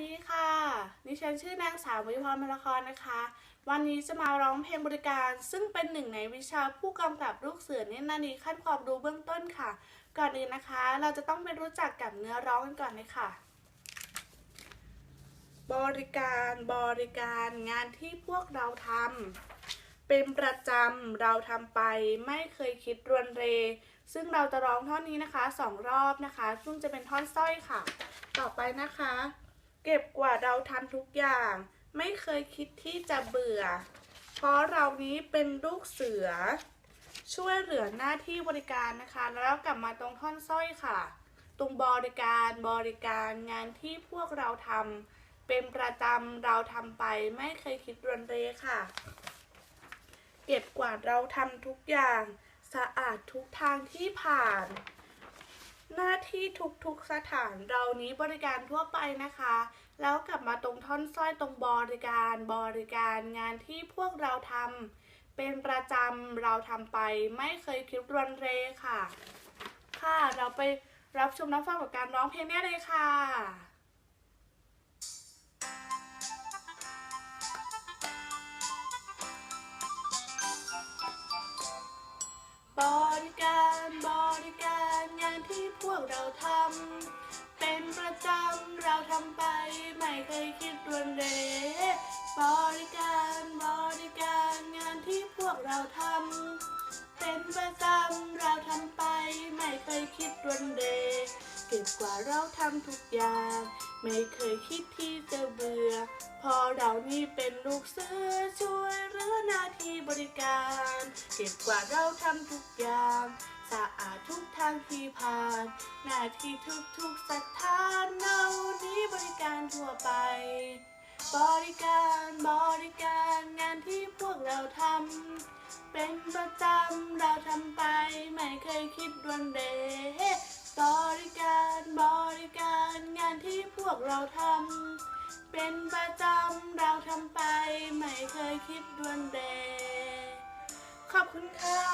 ดีค่ะ ดิฉันชื่อนางสาววิพรมลครนะคะ วันนี้จะมาร้องเพลงบริการ ซึ่งเป็นหนึ่งในวิชาผู้กำกับลูกเสือเน้นนานีขั้นความรู้เบื้องต้นค่ะ ก่อนอื่นนะคะ เราจะต้องไปรู้จักกับเนื้อร้องกันก่อนเลยค่ะ บริการบริการงานที่พวกเราทำเป็นประจำเราทำไปไม่เคยคิดรวนเร ซึ่งเราจะร้องท่อนนี้นะคะสองรอบนะคะ ซึ่งจะเป็นท่อนสร้อยค่ะ ต่อไปนะคะ เก็บกว่าเราทำทุกอย่าง ไม่เคยคิดที่จะเบื่อ เพราะเรานี้เป็นลูกเสือ ช่วยเหลือหน้าที่บริการนะคะ แล้วกลับมาตรงท่อนสร้อยค่ะ ตรงบริการบริการงานที่พวกเราทำเป็นประจำเราทำไป ไม่เคยคิดรวนเรค่ะ เก็บกวาดเราทำทุกอย่าง สะอาดทุกทางที่ผ่าน หน้าที่ทุกๆสถานเรานี้บริการทั่วไปนะคะ แล้วกลับมาตรงท่อนสร้อยตรงบริการบริการงานที่พวกเราทำเป็นประจำเราทำไปไม่เคยคิดรวนเรค่ะ ค่ะเราไปรับชมน้ำฟังกับการร้องเพลงนี้เลยค่ะ ที่พวกเราทำเป็นประจำเราทำไปไม่เคยคิดรวนเรบริการบริการงานที่พวกเราทำเป็นประจำเราทำไปไม่เคยคิดรวนเรเก็บกว่าเราทำทุกอย่าง ไม่เคยคิดที่จะเบื่อ พอเรานี่เป็นลูกเสือช่วยเหลือหน้าที่บริการ เก็บกว่าเราทำทุกอย่าง สะอาดทุกทางที่ผ่าน หน้าที่ทุกทุกสถานเนานี้บริการทั่วไป บริการบริการงานที่พวกเราทำเป็นประจำเราทำไปไม่เคยคิดดวนเดบริการบริการงานที่พวกเราทำเป็นประจำเราทำไปไม่เคยคิดดวนเดขอบคุณค่ะ